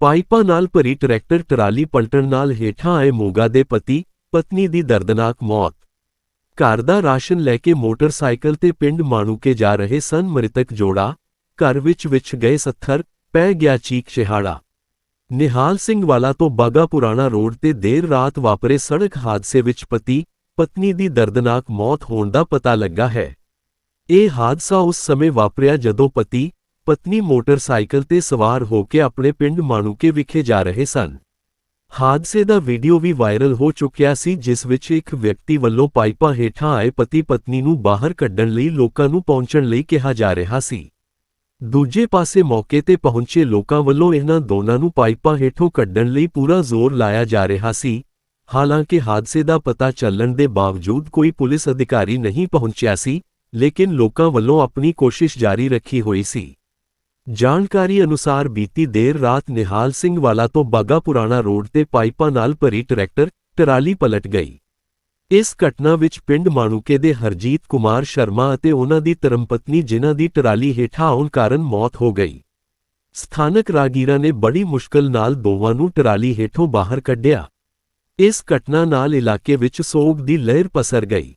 ਪਾਈਪਾਂ ਨਾਲ ਭਰੀ ਟਰੈਕਟਰ ਟਰਾਲੀ ਪਲਟਣ ਨਾਲ ਹੇਠਾਂ ਆਏ ਮੋਗਾ ਦੇ ਪਤੀ, ਪਤਨੀ ਦੀ ਦਰਦਨਾਕ ਮੌਤ। ਘਰ ਦਾ ਰਾਸ਼ਨ ਲੈ ਕੇ ਮੋਟਰਸਾਈਕਲ ਤੇ ਪਿੰਡ ਮਾਣੂਕੇ ਜਾ ਰਹੇ ਸਨ ਮ੍ਰਿਤਕ ਜੋੜਾ। ਘਰ ਵਿੱਚ ਵਿੱਚ ਗਏ ਸੱਥਰ, ਪੈ ਗਿਆ ਚੀਕ ਚਿਹਾੜਾ ਨਿਹਾਲ ਸਿੰਘ ਵਾਲਾ ਤੋਂ ਬਾਗਾ ਪੁਰਾਣਾ ਰੋਡ ਤੇ ਦੇਰ ਰਾਤ ਵਾਪਰੇ ਸੜਕ ਹਾਦਸੇ ਵਿੱਚ ਪਤੀ, ਪਤਨੀ ਦੀ ਦਰਦਨਾਕ ਮੌਤ ਹੋਣ ਦਾ ਪਤਾ ਲੱਗਾ ਹੈ। ਇਹ ਹਾਦਸਾ ਉਸ ਸਮੇਂ ਵਾਪਰਿਆ ਜਦੋਂ ਪਤੀ ਪਤਨੀ ਮੋਟਰਸਾਈਕਲ ਤੇ ਸਵਾਰ ਹੋ ਕੇ ਆਪਣੇ ਪਿੰਡ ਮਾਣੂਕੇ ਵਿਖੇ ਜਾ ਰਹੇ ਸਨ। ਹਾਦਸੇ ਦਾ ਵੀਡੀਓ ਵੀ ਵਾਇਰਲ ਹੋ ਚੁੱਕਿਆ ਸੀ, ਜਿਸ ਵਿੱਚ ਇੱਕ ਵਿਅਕਤੀ ਵੱਲੋਂ ਪਾਈਪਾਂ ਹੇਠਾਂ ਆਏ ਪਤੀ ਪਤਨੀ ਨੂੰ ਬਾਹਰ ਕੱਢਣ ਲਈ ਲੋਕਾਂ ਨੂੰ ਪਹੁੰਚਣ ਲਈ ਕਿਹਾ ਜਾ ਰਿਹਾ ਸੀ। ਦੂਜੇ ਪਾਸੇ ਮੌਕੇ ਤੇ ਪਹੁੰਚੇ ਲੋਕਾਂ ਵੱਲੋਂ ਇਹਨਾਂ ਦੋਨਾਂ ਨੂੰ ਪਾਈਪਾਂ ਹੇਠੋਂ ਕੱਢਣ ਲਈ ਪੂਰਾ ਜ਼ੋਰ ਲਾਇਆ ਜਾ ਰਿਹਾ ਸੀ। ਹਾਲਾਂਕਿ ਹਾਦਸੇ ਦਾ ਪਤਾ ਚੱਲਣ ਦੇ ਬਾਵਜੂਦ ਕੋਈ ਪੁਲਿਸ ਅਧਿਕਾਰੀ ਨਹੀਂ ਪਹੁੰਚਿਆ ਸੀ, ਲੇਕਿਨ ਲੋਕਾਂ ਵੱਲੋਂ ਆਪਣੀ ਕੋਸ਼ਿਸ਼ ਜਾਰੀ ਰੱਖੀ ਹੋਈ ਸੀ। ਜਾਣਕਾਰੀ ਅਨੁਸਾਰ ਬੀਤੀ ਦੇਰ ਰਾਤ ਨਿਹਾਲ ਸਿੰਘ ਵਾਲਾ ਤੋਂ ਬਾਗਾ ਪੁਰਾਣਾ ਰੋਡ ਤੇ ਪਾਈਪਾਂ ਨਾਲ ਭਰੀ ਟਰੈਕਟਰ ਟਰਾਲੀ ਪਲਟ ਗਈ। ਇਸ ਘਟਨਾ ਵਿੱਚ ਪਿੰਡ ਮਾਣੂਕੇ ਦੇ ਹਰਜੀਤ ਕੁਮਾਰ ਸ਼ਰਮਾ ਅਤੇ ਉਹਨਾਂ ਦੀ ਧਰਮਪਤਨੀ ਜਿਨ੍ਹਾਂ ਦੀ ਟਰਾਲੀ ਹੇਠਾਂ ਆਉਣ ਕਾਰਨ ਮੌਤ ਹੋ ਗਈ। ਸਥਾਨਕ ਰਾਗੀਰਾਂ ਨੇ ਬੜੀ ਮੁਸ਼ਕਲ ਨਾਲ ਦੋਵਾਂ ਨੂੰ ਟਰਾਲੀ ਹੇਠੋਂ ਬਾਹਰ ਕੱਢਿਆ। ਇਸ ਘਟਨਾ ਨਾਲ ਇਲਾਕੇ ਵਿੱਚ ਸੋਗ ਦੀ ਲਹਿਰ ਪਸਰ ਗਈ।